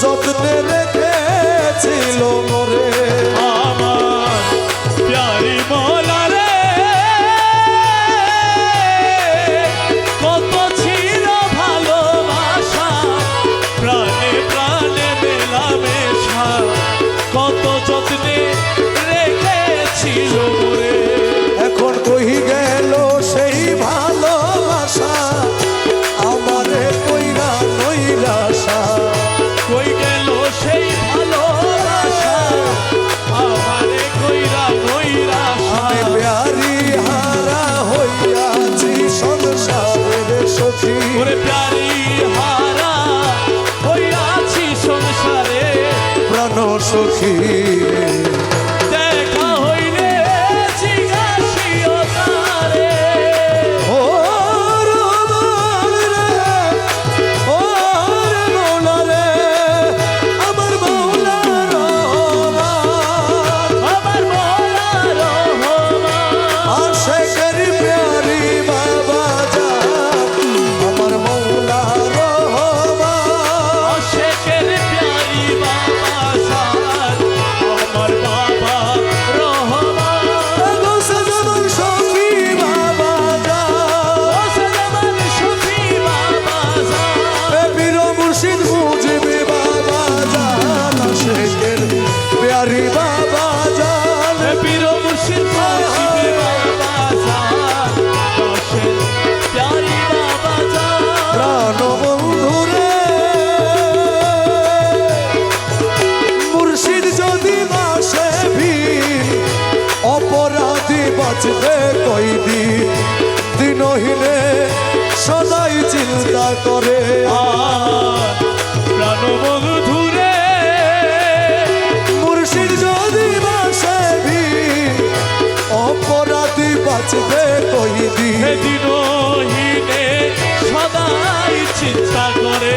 zotë të সখী বাঁচবে কইদি দিনহীনে সদাই চিন্তা করে। প্রাণবন্ধুরে মুর্শিদ যদি বাসেবি অপরাধী বাঁচবে সদাই চিন্তা করে।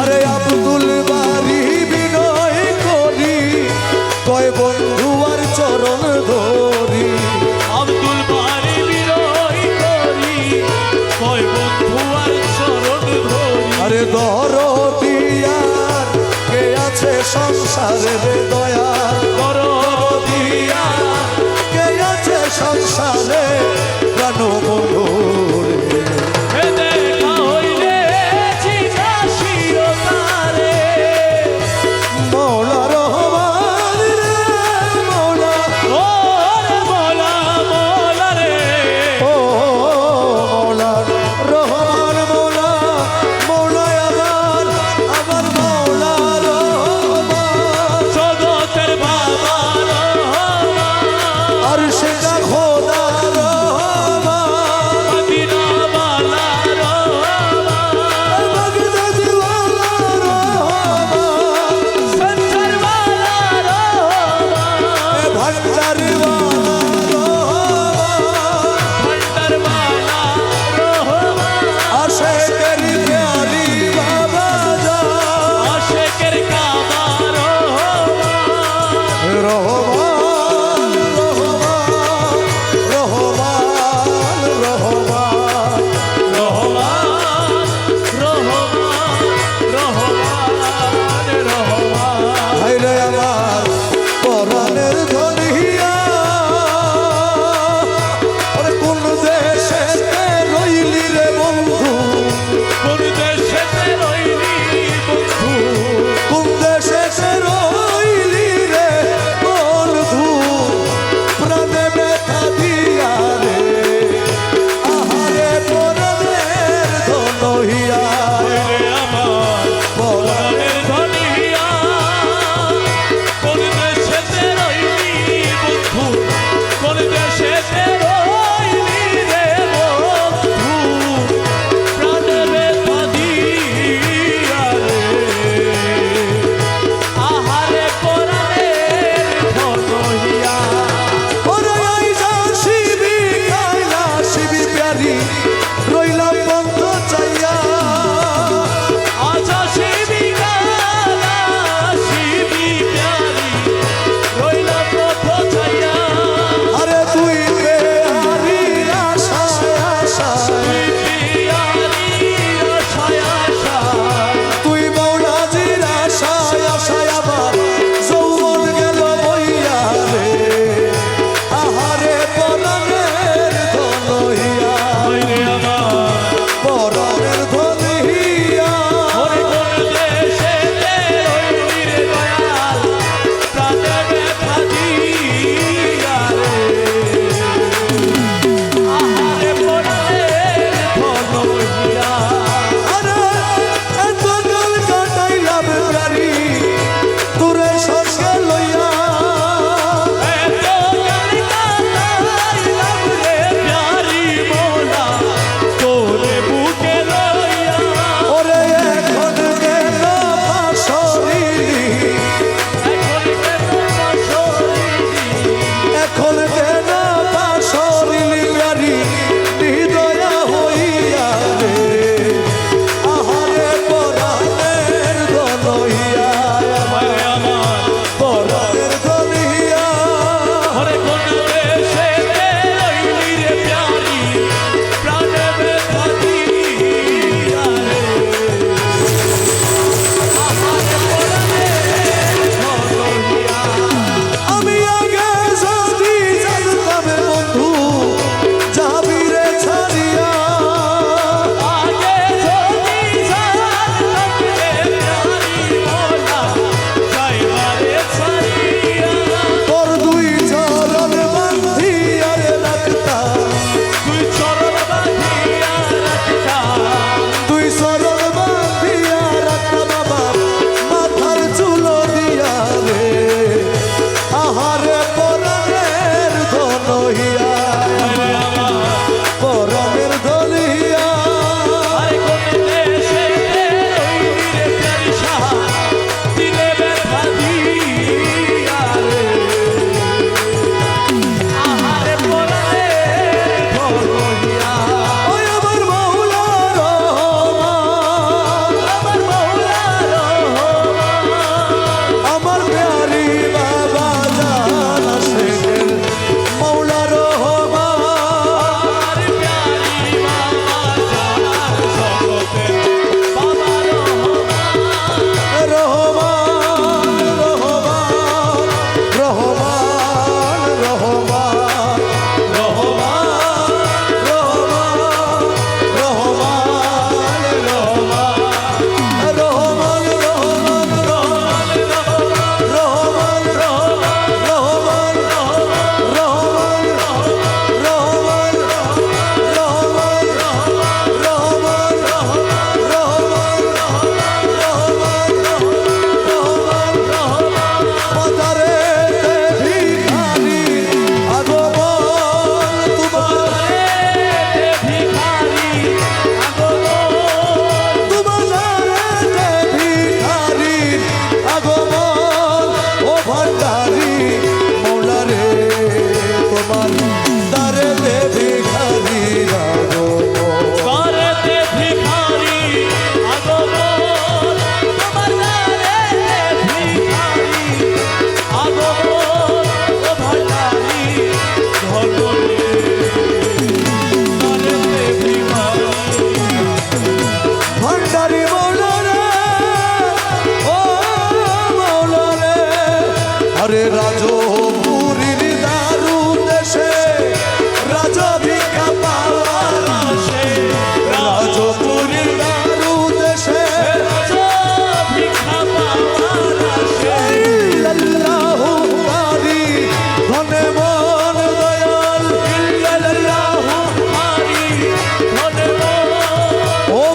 আরে আব্দুল বা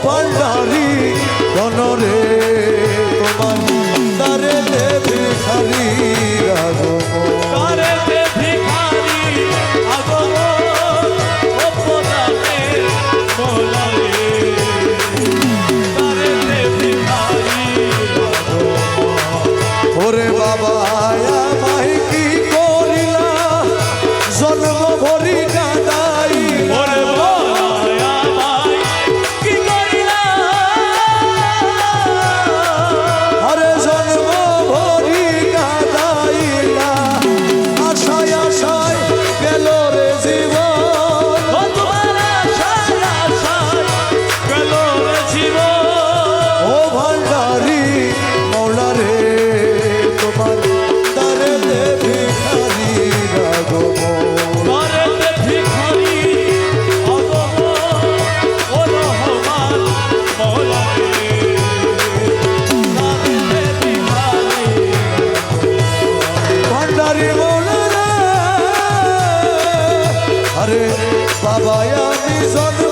পাল্লারি রনরে বাবা আমি জন্ম